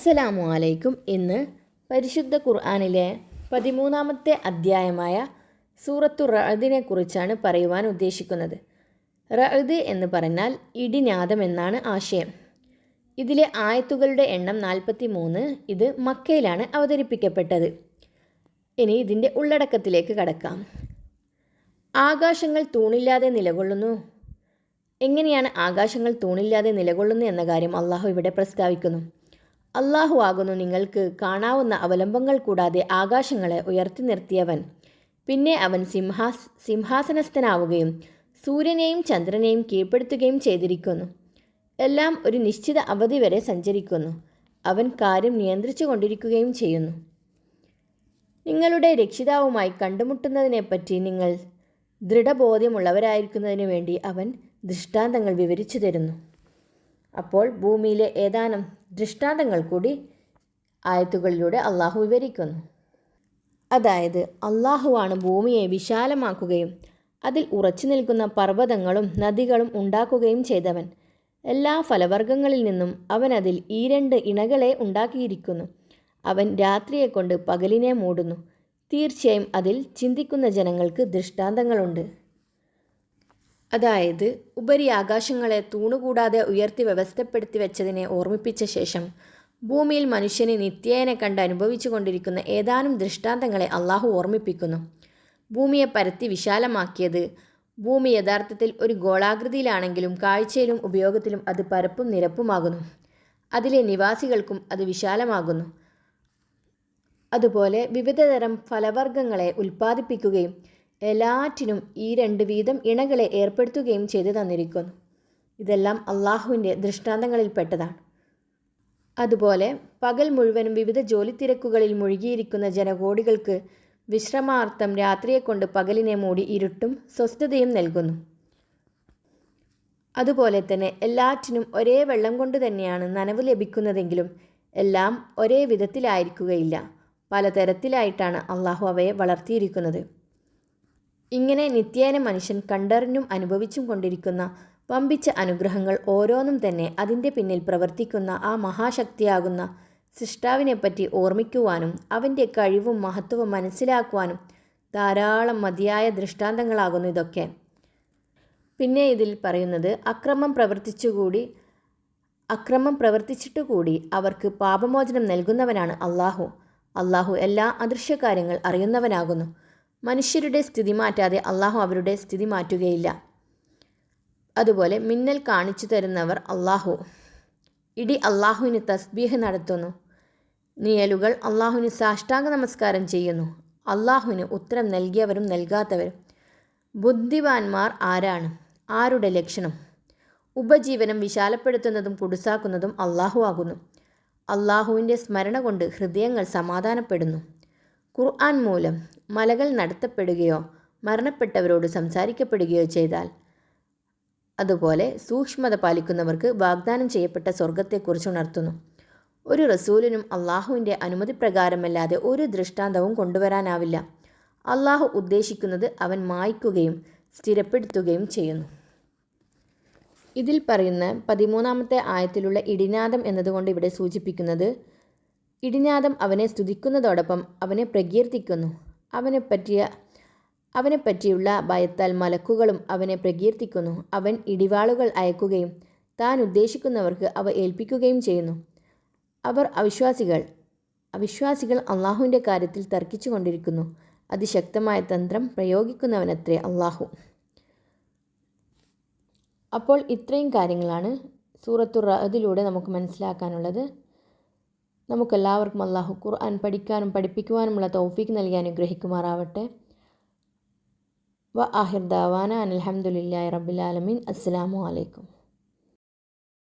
അസ്സലാമു അലൈക്കും ഇന്ന് പരിശുദ്ധ ഖുർആാനിലെ പതിമൂന്നാമത്തെ അധ്യായമായ സൂറത്തു റഅദിനെ കുറിച്ചാണ് പറയുവാൻ ഉദ്ദേശിക്കുന്നത്. റഅദ് എന്ന് പറഞ്ഞാൽ ഇടിനാദം എന്നാണ് ആശയം. ഇതിലെ ആയത്തുകളുടെ എണ്ണം നാൽപ്പത്തി മൂന്ന് ഇത് മക്കയിലാണ് അവതരിപ്പിക്കപ്പെട്ടത്. ഇനി ഇതിന്റെ ഉള്ളടക്കത്തിലേക്ക് കടക്കാം. ആകാശങ്ങൾ തൂണില്ലാതെ നിലകൊള്ളുന്നു. എങ്ങനെയാണ് ആകാശങ്ങൾ തൂണില്ലാതെ നിലകൊള്ളുന്നു എന്ന കാര്യം അള്ളാഹു ഇവിടെ പ്രസ്താവിക്കുന്നു. അള്ളാഹു ആകുന്നു നിങ്ങൾക്ക് കാണാവുന്ന അവലംബങ്ങൾ കൂടാതെ ആകാശങ്ങളെ ഉയർത്തി നിർത്തിയവൻ. പിന്നെ അവൻ സിംഹാസ് സിംഹാസനസ്ഥനാവുകയും സൂര്യനെയും ചന്ദ്രനെയും കീഴ്പ്പെടുത്തുകയും ചെയ്തിരിക്കുന്നു. എല്ലാം ഒരു നിശ്ചിത അവധി വരെ സഞ്ചരിക്കുന്നു. അവൻ കാര്യം നിയന്ത്രിച്ചു കൊണ്ടിരിക്കുകയും ചെയ്യുന്നു. നിങ്ങളുടെ രക്ഷിതാവുമായി കണ്ടുമുട്ടുന്നതിനെപ്പറ്റി നിങ്ങൾ ദൃഢബോധ്യമുള്ളവരായിരിക്കുന്നതിനു വേണ്ടി അവൻ ദൃഷ്ടാന്തങ്ങൾ വിവരിച്ചു തരുന്നു. അപ്പോൾ ഭൂമിയിലെ ഏതാനും ദൃഷ്ടാന്തങ്ങൾ കൂടി ആയത്തുകളിലൂടെ അള്ളാഹു വിവരിക്കുന്നു. അതായത് അള്ളാഹുവാണ് ഭൂമിയെ വിശാലമാക്കുകയും അതിൽ ഉറച്ചു നിൽക്കുന്ന പർവതങ്ങളും നദികളും ഉണ്ടാക്കുകയും ചെയ്തവൻ. എല്ലാ ഫലവർഗങ്ങളിൽ നിന്നും അവൻ അതിൽ ഈ രണ്ട് ഇണകളെ ഉണ്ടാക്കിയിരിക്കുന്നു. അവൻ രാത്രിയെ കൊണ്ട് പകലിനെ മൂടുന്നു. തീർച്ചയായും അതിൽ ചിന്തിക്കുന്ന ജനങ്ങൾക്ക് ദൃഷ്ടാന്തങ്ങളുണ്ട്. അതായത് ഉപരി ആകാശങ്ങളെ തൂണുകൂടാതെ ഉയർത്തി വ്യവസ്ഥപ്പെടുത്തി വെച്ചതിനെ ഓർമ്മിപ്പിച്ച ശേഷം ഭൂമിയിൽ മനുഷ്യനെ നിത്യേനെ കണ്ട് അനുഭവിച്ചു കൊണ്ടിരിക്കുന്ന ഏതാനും ദൃഷ്ടാന്തങ്ങളെ അള്ളാഹു ഓർമ്മിപ്പിക്കുന്നു. ഭൂമിയെ പരത്തി വിശാലമാക്കിയത് ഭൂമി യഥാർത്ഥത്തിൽ ഒരു ഗോളാകൃതിയിലാണെങ്കിലും കാഴ്ചയിലും ഉപയോഗത്തിലും അത് പരപ്പും നിരപ്പുമാകുന്നു. അതിലെ നിവാസികൾക്കും അത് വിശാലമാകുന്നു. അതുപോലെ വിവിധതരം ഫലവർഗങ്ങളെ ഉൽപ്പാദിപ്പിക്കുകയും എല്ലാറ്റിനും ഈ രണ്ട് വീതം ഇണകളെ ഏർപ്പെടുത്തുകയും ചെയ്തു തന്നിരിക്കുന്നു. ഇതെല്ലാം അള്ളാഹുവിന്റെ ദൃഷ്ടാന്തങ്ങളിൽപ്പെട്ടതാണ്. അതുപോലെ പകൽ മുഴുവനും വിവിധ ജോലിത്തിരക്കുകളിൽ മുഴുകിയിരിക്കുന്ന ജനകോടികൾക്ക് വിശ്രമാർത്ഥം രാത്രിയെക്കൊണ്ട് പകലിനെ മൂടി ഇരുട്ടും സ്വസ്ഥതയും നൽകുന്നു. അതുപോലെ തന്നെ എല്ലാറ്റിനും ഒരേ വെള്ളം കൊണ്ട് തന്നെയാണ് നനവ് ലഭിക്കുന്നതെങ്കിലും എല്ലാം ഒരേ വിധത്തിലായിരിക്കുകയില്ല. പലതരത്തിലായിട്ടാണ് അള്ളാഹു അവയെ വളർത്തിയിരിക്കുന്നത്. ഇങ്ങനെ നിത്യേന മനുഷ്യൻ കണ്ടറിഞ്ഞും അനുഭവിച്ചും കൊണ്ടിരിക്കുന്ന വമ്പിച്ച അനുഗ്രഹങ്ങൾ ഓരോന്നും തന്നെ അതിന്റെ പിന്നിൽ പ്രവർത്തിക്കുന്ന ആ മഹാശക്തിയാകുന്ന സൃഷ്ടാവിനെപ്പറ്റി ഓർമ്മിക്കുവാനും അവന്റെ കഴിവും മഹത്വവും മനസ്സിലാക്കുവാനും ധാരാളം മതിയായ ദൃഷ്ടാന്തങ്ങളാകുന്നു ഇതൊക്കെ. പിന്നെ ഇതിൽ പറയുന്നത് അക്രമം പ്രവർത്തിച്ചുകൂടി അക്രമം പ്രവർത്തിച്ചിട്ടുകൂടി അവർക്ക് പാപമോചനം നൽകുന്നവനാണ് അള്ളാഹു. അള്ളാഹു എല്ലാ അദൃശ്യകാര്യങ്ങൾ അറിയുന്നവനാകുന്നു. മനുഷ്യരുടെ സ്ഥിതി മാറ്റാതെ അള്ളാഹു അവരുടെ സ്ഥിതി മാറ്റുകയില്ല. അതുപോലെ മിന്നൽ കാണിച്ചു തരുന്നവർ അള്ളാഹു. ഇടി അള്ളാഹുവിന് തസ്ബീഹ് നടത്തുന്നു. നിയലുകൾ അള്ളാഹുവിന് സാഷ്ടാംഗ നമസ്കാരം ചെയ്യുന്നു. അള്ളാഹുവിന് ഉത്തരം നൽകിയവരും നൽകാത്തവരും. ബുദ്ധിവാന്മാർ ആരാണ്? ആരുടെ ലക്ഷണം? ഉപജീവനം വിശാലപ്പെടുത്തുന്നതും കുടുസാക്കുന്നതും അള്ളാഹു ആകുന്നു. അള്ളാഹുവിന്റെ സ്മരണ കൊണ്ട് ഹൃദയങ്ങൾ സമാധാനപ്പെടുന്നു. ഖുർആൻ മൂലം മലകൾ നടത്തപ്പെടുകയോ മരണപ്പെട്ടവരോട് സംസാരിക്കപ്പെടുകയോ ചെയ്താൽ അതുപോലെ സൂക്ഷ്മത പാലിക്കുന്നവർക്ക് വാഗ്ദാനം ചെയ്യപ്പെട്ട സ്വർഗത്തെക്കുറിച്ച് ഉണർത്തുന്നു. ഒരു റസൂലിനും അള്ളാഹുവിന്റെ അനുമതി പ്രകാരമല്ലാതെ ഒരു ദൃഷ്ടാന്തവും കൊണ്ടുവരാനാവില്ല. അള്ളാഹു ഉദ്ദേശിക്കുന്നത് അവൻ മായ്ക്കുകയും സ്ഥിരപ്പെടുത്തുകയും ചെയ്യുന്നു. ഇതിൽ പറയുന്ന പതിമൂന്നാമത്തെ ആയത്തിലുള്ള ഇടിനാദം എന്നതുകൊണ്ട് ഇവിടെ സൂചിപ്പിക്കുന്നത് ഇടിനാദം അവനെ സ്തുതിക്കുന്നതോടൊപ്പം അവനെ പ്രകീർത്തിക്കുന്നു. അവനെ പറ്റിയ അവനെ പറ്റിയുള്ള ഭയത്താൽ മലക്കുകളും അവനെ പ്രകീർത്തിക്കുന്നു. അവൻ ഇടിവാളുകൾ അയക്കുകയും താൻ ഉദ്ദേശിക്കുന്നവർക്ക് അവ ഏൽപ്പിക്കുകയും ചെയ്യുന്നു. അവർ അവിശ്വാസികൾ അവിശ്വാസികൾ അള്ളാഹുവിന്റെ കാര്യത്തിൽ തർക്കിച്ചു കൊണ്ടിരിക്കുന്നു. അതിശക്തമായ തന്ത്രം പ്രയോഗിക്കുന്നവനത്രേ അള്ളാഹു. അപ്പോൾ ഇത്രയും കാര്യങ്ങളാണ് സൂറത്തുറ അതിലൂടെ നമുക്ക് മനസ്സിലാക്കാനുള്ളത്. നമുക്കെല്ലാവർക്കും അള്ളാഹു ഖുർആൻ പഠിക്കാനും പഠിപ്പിക്കുവാനുമുള്ള തൗഫീക്ക് നൽകി അനുഗ്രഹിക്കുമാറാവട്ടെ. വ ആഹിർ ദാവാന അലഹമുല്ലാ റബ്ബിലാലമീൻ അസ്സാം വലൈക്കും